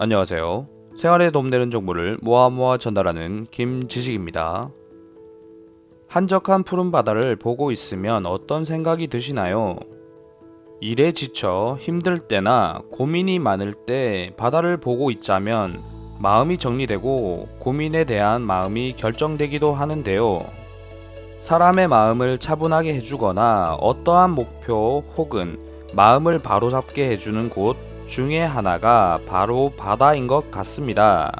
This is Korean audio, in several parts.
안녕하세요. 생활에 도움되는 정보를 모아 모아 전달하는 김지식입니다. 한적한 푸른 바다를 보고 있으면 어떤 생각이 드시나요? 일에 지쳐 힘들 때나 고민이 많을 때 바다를 보고 있자면 마음이 정리되고 고민에 대한 마음이 결정되기도 하는데요. 사람의 마음을 차분하게 해주거나 어떠한 목표 혹은 마음을 바로잡게 해주는 곳 중에 하나가 바로 바다인 것 같습니다.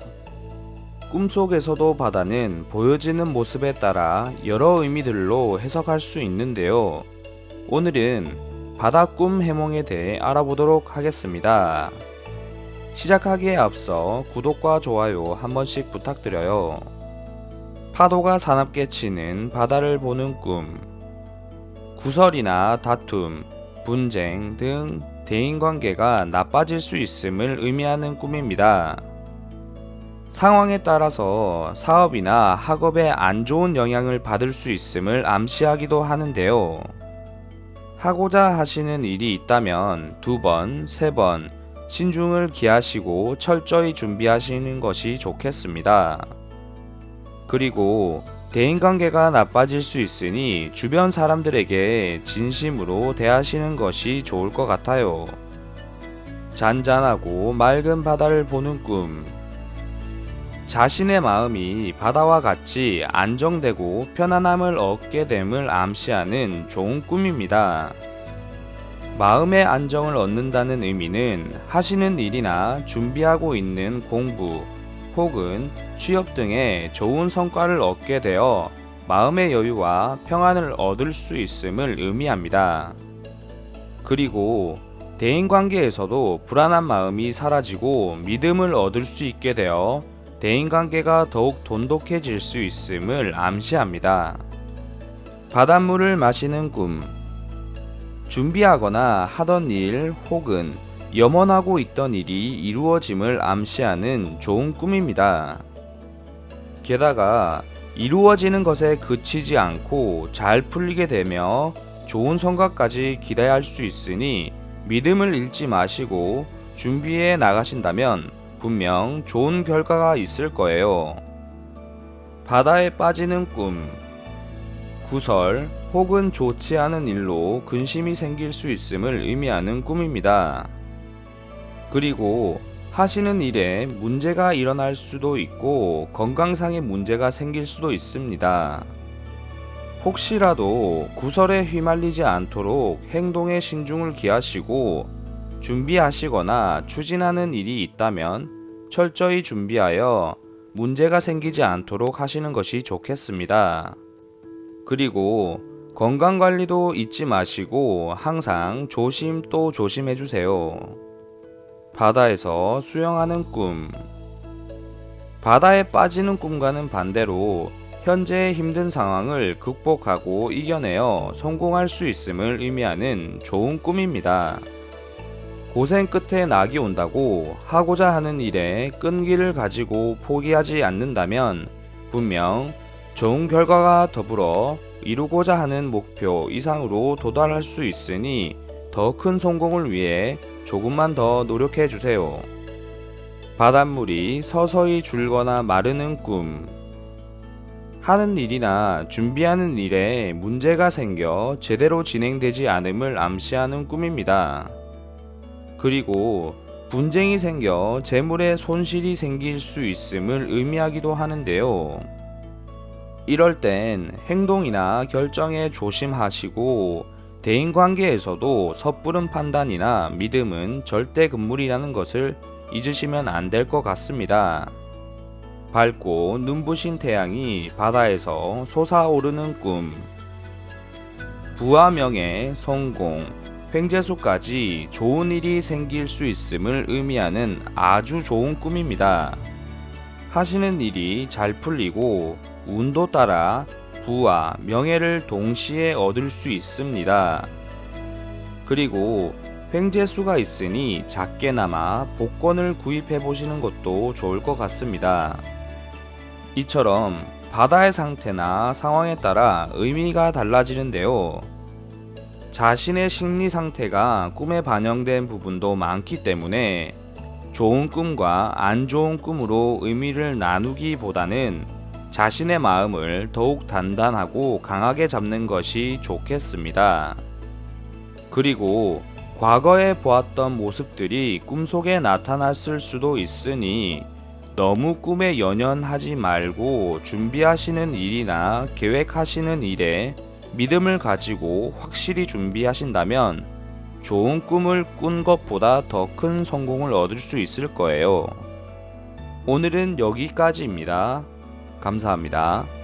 꿈속에서도 바다는 보여지는 모습에 따라 여러 의미들로 해석할 수 있는데요. 오늘은 바다 꿈 해몽에 대해 알아보도록 하겠습니다. 시작하기에 앞서 구독과 좋아요 한 번씩 부탁드려요. 파도가 사납게 치는 바다를 보는 꿈. 구설이나 다툼, 분쟁 등 대인관계가 나빠질 수 있음을 의미하는 꿈입니다. 상황에 따라서 사업이나 학업에 안 좋은 영향을 받을 수 있음을 암시하기도 하는데요. 하고자 하시는 일이 있다면 두 번, 세 번 신중을 기하시고 철저히 준비하시는 것이 좋겠습니다. 그리고 대인관계가 나빠질 수 있으니 주변 사람들에게 진심으로 대하시는 것이 좋을 것 같아요. 잔잔하고 맑은 바다를 보는 꿈. 자신의 마음이 바다와 같이 안정되고 편안함을 얻게 됨을 암시하는 좋은 꿈입니다. 마음의 안정을 얻는다는 의미는 하시는 일이나 준비하고 있는 공부, 혹은 취업 등의 좋은 성과를 얻게 되어 마음의 여유와 평안을 얻을 수 있음을 의미합니다. 그리고 대인 관계에서도 불안한 마음이 사라지고 믿음을 얻을 수 있게 되어 대인 관계가 더욱 돈독해질 수 있음을 암시합니다. 바닷물을 마시는 꿈 준비하거나 하던 일 혹은 염원하고 있던 일이 이루어짐을 암시하는 좋은 꿈입니다. 게다가 이루어지는 것에 그치지 않고 잘 풀리게 되며 좋은 성과까지 기대할 수 있으니 믿음을 잃지 마시고 준비해 나가신다면 분명 좋은 결과가 있을 거예요. 바다에 빠지는 꿈. 구설 혹은 좋지 않은 일로 근심이 생길 수 있음을 의미하는 꿈입니다. 그리고 하시는 일에 문제가 일어날 수도 있고 건강상의 문제가 생길 수도 있습니다. 혹시라도 구설에 휘말리지 않도록 행동에 신중을 기하시고 준비하시거나 추진하는 일이 있다면 철저히 준비하여 문제가 생기지 않도록 하시는 것이 좋겠습니다. 그리고 건강 관리도 잊지 마시고 항상 조심 또 조심해 주세요. 바다에서 수영하는 꿈. 바다에 빠지는 꿈과는 반대로 현재의 힘든 상황을 극복하고 이겨내어 성공할 수 있음을 의미하는 좋은 꿈입니다. 고생 끝에 낙이 온다고 하고자 하는 일에 끈기를 가지고 포기하지 않는다면 분명 좋은 결과가 더불어 이루고자 하는 목표 이상으로 도달할 수 있으니 더 큰 성공을 위해 조금만 더 노력해 주세요. 바닷물이 서서히 줄거나 마르는 꿈. 하는 일이나 준비하는 일에 문제가 생겨 제대로 진행되지 않음을 암시하는 꿈입니다. 그리고 분쟁이 생겨 재물에 손실이 생길 수 있음을 의미하기도 하는데요. 이럴 땐 행동이나 결정에 조심하시고 대인 관계에서도 섣부른 판단이나 믿음은 절대 금물이라는 것을 잊으시면 안 될 것 같습니다. 밝고 눈부신 태양이 바다에서 솟아오르는 꿈. 부와 명예, 성공, 횡재수까지 좋은 일이 생길 수 있음을 의미하는 아주 좋은 꿈입니다. 하시는 일이 잘 풀리고 운도 따라 부와 명예를 동시에 얻을 수 있습니다. 그리고 횡재수가 있으니 작게나마 복권을 구입해 보시는 것도 좋을 것 같습니다. 이처럼 바다의 상태나 상황에 따라 의미가 달라지는데요. 자신의 심리 상태가 꿈에 반영된 부분도 많기 때문에 좋은 꿈과 안 좋은 꿈으로 의미를 나누기보다는 자신의 마음을 더욱 단단하고 강하게 잡는 것이 좋겠습니다. 그리고 과거에 보았던 모습들이 꿈속에 나타났을 수도 있으니 너무 꿈에 연연하지 말고 준비하시는 일이나 계획하시는 일에 믿음을 가지고 확실히 준비하신다면 좋은 꿈을 꾼 것보다 더 큰 성공을 얻을 수 있을 거예요. 오늘은 여기까지입니다. 감사합니다.